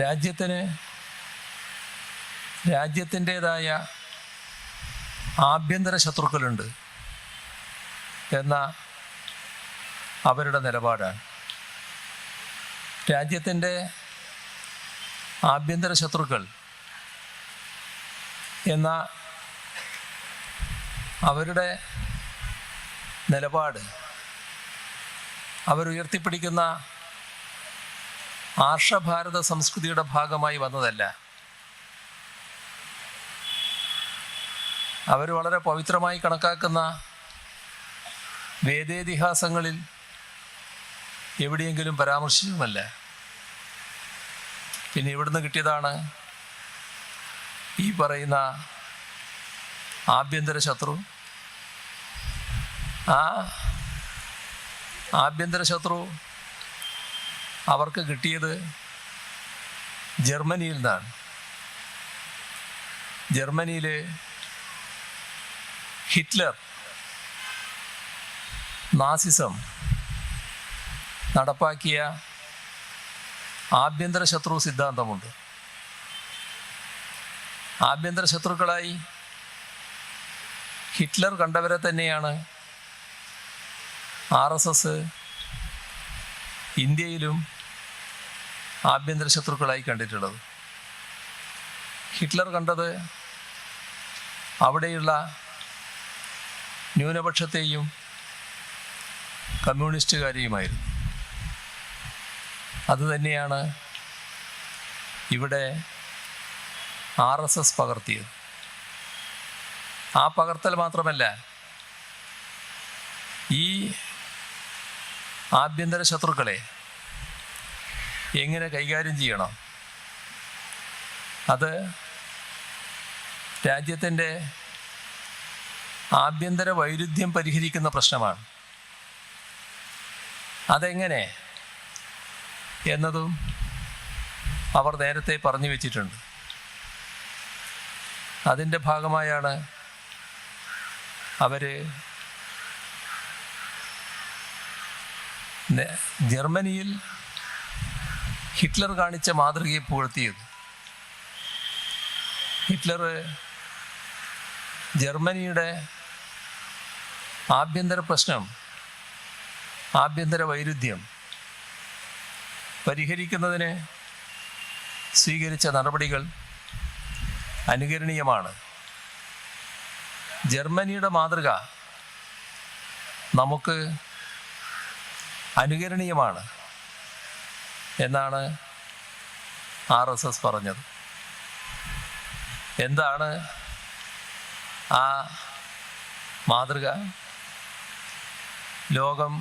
രാജ്യത്തിന് രാജ്യത്തിന്റേതായ ആഭ്യന്തര ശത്രുക്കളുണ്ട് എന്ന അവരുടെ നിലപാടാണ്. രാജ്യത്തിന്റെ ആഭ്യന്തര ശത്രുക്കൾ എന്ന അവരുടെ നിലപാട് അവരുയർത്തിപ്പിടിക്കുന്ന ആർഷഭാരത സംസ്കൃതിയുടെ ഭാഗമായി വന്നതല്ല. അവർ വളരെ പവിത്രമായി കണക്കാക്കുന്ന വേദേതിഹാസങ്ങളിൽ എവിടെയെങ്കിലും പരാമർശിച്ചുമല്ല പിന്നെ ഇവിടുന്ന് കിട്ടിയതാണ് ഈ പറയുന്ന ആഭ്യന്തര ശത്രു. ആ ആഭ്യന്തര ശത്രു അവർക്ക് കിട്ടിയത് ജർമ്മനിയിൽ നിന്നാണ്. ജർമ്മനിയിലെ ഹിറ്റ്ലർ നാസിസം നടപ്പാക്കിയ ആഭ്യന്തര ശത്രു സിദ്ധാന്തമുണ്ട്. ആഭ്യന്തര ശത്രുക്കളായി ഹിറ്റ്ലർ കണ്ടവരെ തന്നെയാണ് ആർ എസ് എസ് ഇന്ത്യയിലും ആഭ്യന്തര ശത്രുക്കളായി കണ്ടിട്ടുള്ളത്. ഹിറ്റ്ലർ കണ്ടത് അവിടെയുള്ള ന്യൂനപക്ഷത്തെയും കമ്മ്യൂണിസ്റ്റുകാരെയുമായിരുന്നു. അതുതന്നെയാണ് ഇവിടെ ആർ എസ് എസ് പകർത്തിയത്. ആ പകർത്തൽ മാത്രമല്ല ഈ ആഭ്യന്തര ശത്രുക്കളെ എങ്ങനെ കൈകാര്യം ചെയ്യണം? അത് രാജ്യത്തിന്റെ ആഭ്യന്തര വൈരുദ്ധ്യം പരിഹരിക്കുന്ന പ്രശ്നമാണ്. അതെങ്ങനെ എന്നതും അവർ നേരത്തെ പറഞ്ഞു വെച്ചിട്ടുണ്ട്. അതിന്റെ ഭാഗമായാണ് അവർ ജർമ്മനിയിൽ ഹിറ്റ്ലർ കാണിച്ച മാതൃകയെ പുകഴ്ത്തിയത്. ഹിറ്റ്ലർ ജർമ്മനിയുടെ ആഭ്യന്തര പ്രശ്നം ആഭ്യന്തര വൈരുദ്ധ്യം പരിഹരിക്കുന്നതിന് സ്വീകരിച്ച നടപടികൾ അനുകരണീയമാണ്. ജർമ്മനിയുടെ മാതൃക നമുക്ക് അനുകരണീയമാണ്. എന്നാണ് ആർ എസ് എസ് പറഞ്ഞത്. എന്താണ് ആ മാതൃക? ലോകം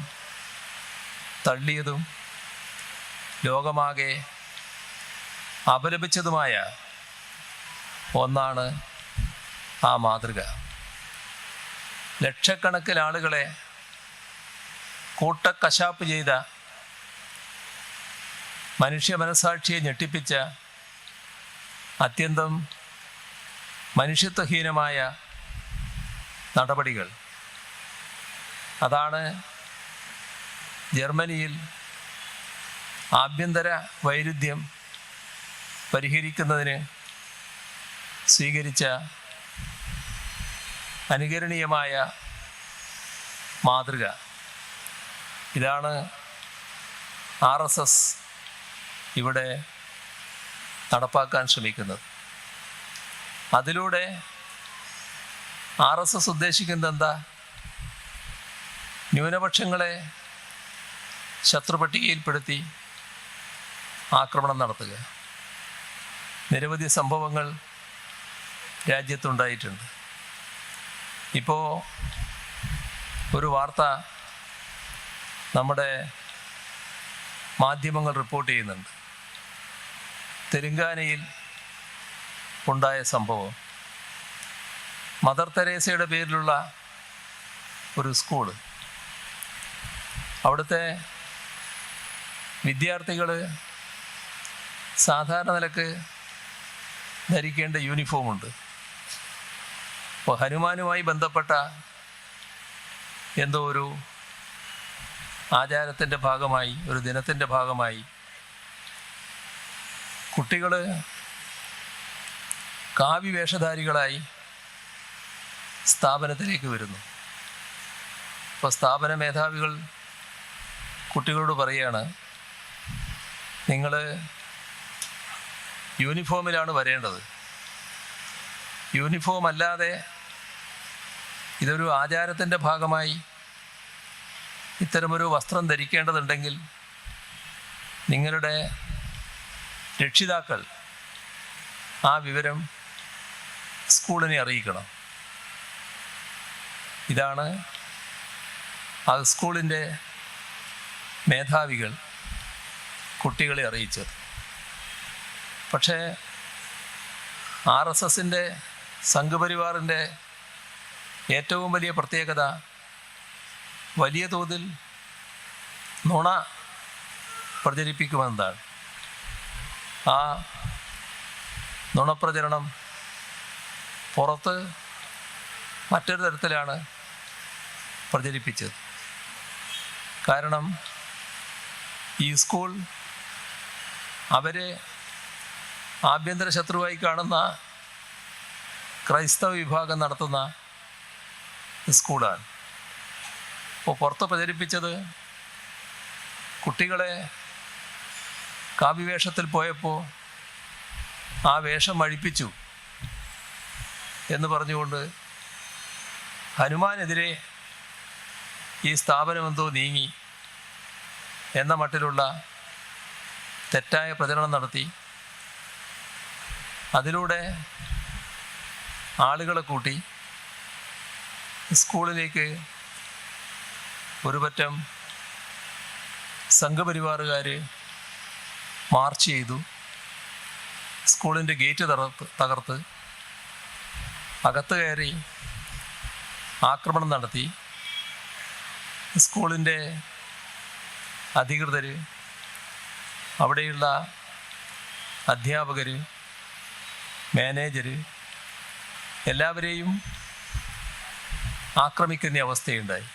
തള്ളിയതും ലോകമാകെ അപലപിച്ചതുമായ ഒന്നാണ് ആ മാതൃക. ലക്ഷക്കണക്കിന് ആളുകളെ കൂട്ടക്കശാപ്പ് ചെയ്ത മനുഷ്യ മനസാക്ഷിയെ ഞെട്ടിപ്പിച്ച അത്യന്തം മനുഷ്യത്വഹീനമായ നടപടികൾ. അതാണ് ജർമ്മനിയിൽ ആഭ്യന്തര വൈരുദ്ധ്യം പരിഹരിക്കുന്നതിന് സ്വീകരിച്ച അനുകരണീയമായ മാതൃക. ഇതാണ് ആർ എസ് എസ് ഇവിടെ നടപ്പാക്കാൻ ശ്രമിക്കുന്നത്. അതിലൂടെ ആർ എസ് എസ് ഉദ്ദേശിക്കുന്നത് എന്താ? ന്യൂനപക്ഷങ്ങളെ ശത്രുപട്ടികയിൽപ്പെടുത്തി ആക്രമണം നടത്തുക. നിരവധി സംഭവങ്ങൾ രാജ്യത്തുണ്ടായിട്ടുണ്ട്. ഇപ്പോൾ ഒരു വാർത്ത നമ്മുടെ മാധ്യമങ്ങൾ റിപ്പോർട്ട് ചെയ്യുന്നുണ്ട്. തെലുങ്കാനയിൽ ഉണ്ടായ സംഭവം. മദർ തെരേസയുടെ പേരിലുള്ള ഒരു സ്കൂൾ അവിടുത്തെ വിദ്യാർത്ഥികൾ സാധാരണ നിലയ്ക്ക് ധരിക്കേണ്ട യൂണിഫോമുണ്ട്. അപ്പോൾ ഹനുമാനുമായി ബന്ധപ്പെട്ട എന്തോ ഒരു ആചാരത്തിന്റെ ഭാഗമായി ഒരു ദിനത്തിന്റെ ഭാഗമായി കുട്ടികൾ കാവ്യ വേഷധാരികളായി സ്ഥാപനത്തിലേക്ക് വരുന്നു. അപ്പോൾ സ്ഥാപന മേധാവികൾ കുട്ടികളോട് പറയുകയാണ് നിങ്ങൾ യൂണിഫോമിലാണ് വരേണ്ടത്. യൂണിഫോം അല്ലാതെ ഇതൊരു ആചാരത്തിന്റെ ഭാഗമായി ഇത്തരമൊരു വസ്ത്രം ധരിക്കേണ്ടതുണ്ടെങ്കിൽ നിങ്ങളുടെ രക്ഷിതാക്കൾ ആ വിവരം സ്കൂളിനെ അറിയിക്കണം. ഇതാണ് ആ സ്കൂളിന്റെ മേധാവികൾ കുട്ടികളെ അറിയിച്ചത്. പക്ഷേ ആർ എസ് എസിന്റെ സംഘപരിവാറിന്റെ ഏറ്റവും വലിയ പ്രത്യേകത വലിയ തോതിൽ നുണ പ്രചരിപ്പിക്കുമെന്നതാണ് ആ നുണപ്രചരണം പുറത്ത് മറ്റൊരു തരത്തിലാണ് പ്രചരിപ്പിച്ചത്. കാരണം ഈ സ്കൂൾ അവരെ ആഭ്യന്തര ശത്രുവായി കാണുന്ന ക്രൈസ്തവ വിഭാഗം നടത്തുന്ന സ്കൂളാണ്. അപ്പോൾ പുറത്ത് പ്രചരിപ്പിച്ചത് കുട്ടികളെ കാവ്യവേഷത്തിൽ പോയപ്പോൾ ആ വേഷം അഴിപ്പിച്ചു എന്ന് പറഞ്ഞുകൊണ്ട് ഹനുമാനെതിരെ ഈ സ്ഥാപനം എന്തോ നീങ്ങി എന്ന മട്ടിലുള്ള തെറ്റായ പ്രചരണം നടത്തി. അതിലൂടെ ആളുകളെ കൂട്ടി സ്കൂളിലേക്ക് ഒരു പറ്റം സംഘപരിവാറുകാർ മാർച്ച് ചെയ്തു. സ്കൂളിന്റെ ഗേറ്റ് തകർത്ത് തകർത്ത് അകത്ത് കയറി ആക്രമണം നടത്തി. സ്കൂളിന്റെ അധികൃതർ അവിടെയുള്ള അധ്യാപകർ മാനേജർ എല്ലാവരെയും ആക്രമിക്കുന്ന അവസ്ഥയുണ്ടായി.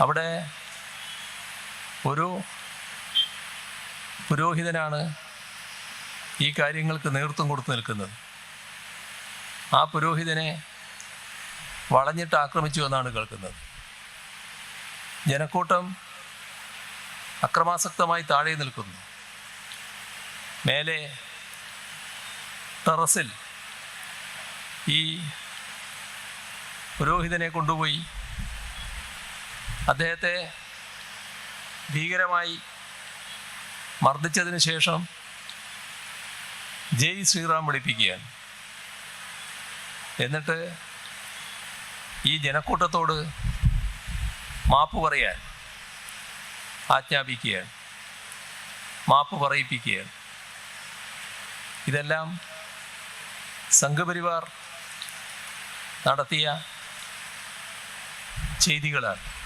അവിടെ ഒരു പുരോഹിതനാണ് ഈ കാര്യങ്ങൾക്ക് നേതൃത്വം കൊടുത്തു നിൽക്കുന്നത്. ആ പുരോഹിതനെ വളഞ്ഞിട്ട് ആക്രമിച്ചു എന്നാണ് കേൾക്കുന്നത്. ജനക്കൂട്ടം അക്രമാസക്തമായി താഴെ നിൽക്കുന്നു. മേലെ ടെറസിൽ ഈ പുരോഹിതനെ കൊണ്ടുപോയി അദ്ദേഹത്തെ ഭീകരമായി മർദ്ദിച്ചതിന് ശേഷം ജയ് ശ്രീറാം വിളിപ്പിക്കുകയാണ്. എന്നിട്ട് ഈ ജനക്കൂട്ടത്തോട് മാപ്പ് പറയാൻ ആജ്ഞാപിക്കുകയാണ്. മാപ്പ് പറയിപ്പിക്കുകയാണ്. ഇതെല്ലാം സംഘപരിവാർ നടത്തിയ ചെയ്തികളാണ്.